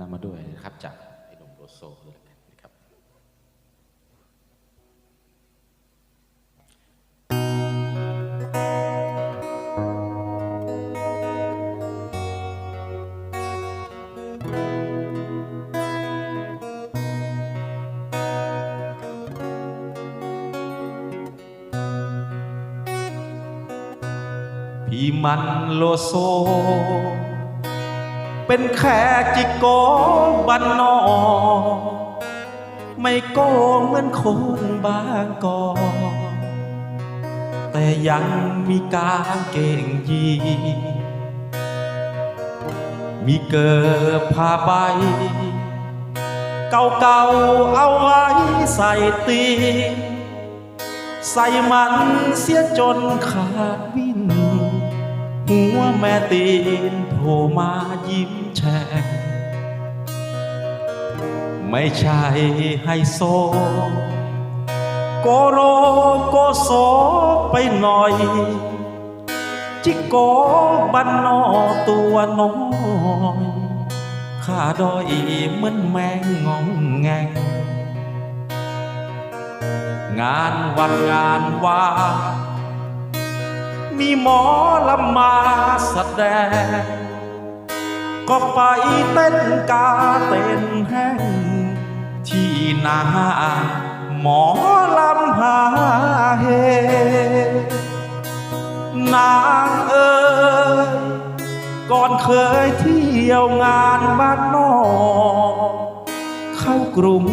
นำมาด้วยนะครับจากไอ้หนุ่มโลโซด้วยนะครับพี่มันโลโซ เป็นแค่จิโกบันนอกไม่โก้เหมือนคนบางกอกแต่ยังมีกางเก่งยี มีเกิบผ้าใบ เก่าๆเอาไว้ใส่ตี ใส่มันเสียจนขาดวิ่น หัวแม่ตีนโผล่มายิ้มแฉ่งไม่ใช่ไฮโซโกโรโกโซไปหน่อย จิโกบันนอตัวน้อยข้าดอยเหมือนแมงงองแงงงานวันงานว่า มีหมอลำมาแสดง ก็ไปเต้นกาเต้นแห้งที่นาหมอลำหาเฮนางเอ๋ยก่อนเคยเที่ยวงานบ้านนอกเข้ากรุง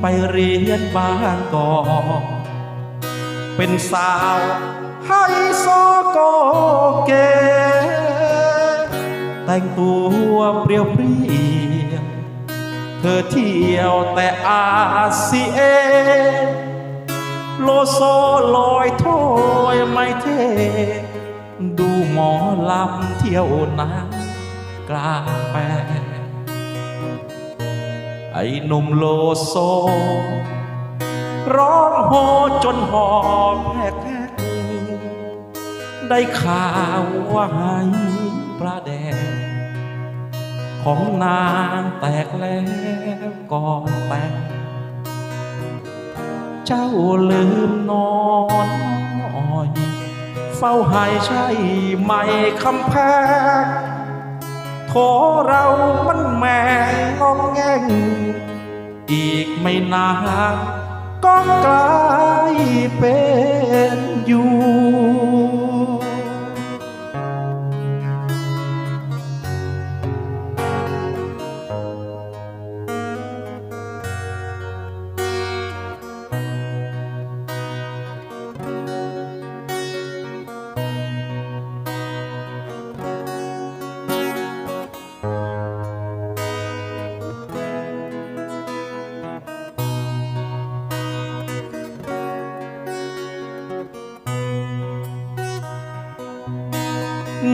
ไปเรียนบ้านก่อเป็นสาว ไฮโซโกเก แต่งตัวเปรียวเปรียวเธอเที่ยวแต่อาเซียนโลโซลอยโถยไม่เท ดูหมอลำเที่ยวน้ำกลางแปงไอ้หนุ่มโลโซ ร้องโฮจนหอบแหกแหก ได้ข่าวว่าหายปลาแดง ของนางแตกแล้วก่อนแต่งเจ้าลืมนอนน้อย เฝ้าหายใช่ไหมคำแพงโถเรามันแม่งองแงงอีกไม่นานก็กลายเป็นอยู่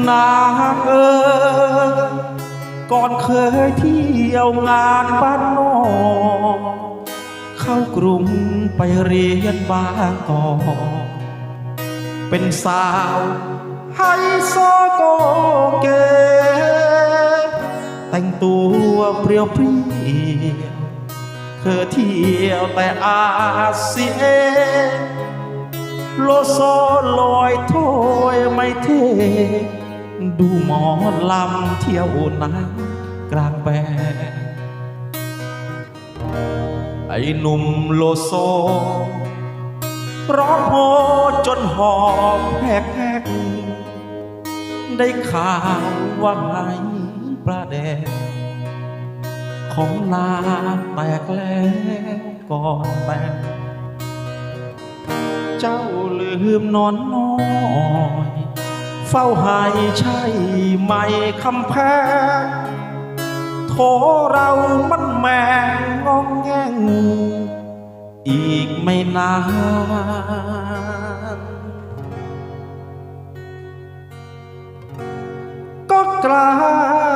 นางเอ๋ยก่อนเคยเที่ยวงานบ้านนอกเข้ากรุงไปเรียนบางกอกเป็นสาวไฮโซโกเก แต่งตัวเปรียวเปรียวเธอเที่ยวแต่อาเซีย โลโซลอยโถยไม่เท ดูหมอลำเที่ยวน้ำกลางแบงไอ้หนุ่มโลโซร้องโฮจนหอบแหกแหกได้ข่าวว่าไงปลาแดงของนาแตกแล้วก่อนแต่ง เจ้าลืมนอนน้อย เฝ้าหายใช่ไหมคำแพงโถเรามันแมงงองแงงอีกไม่นานก็กลาย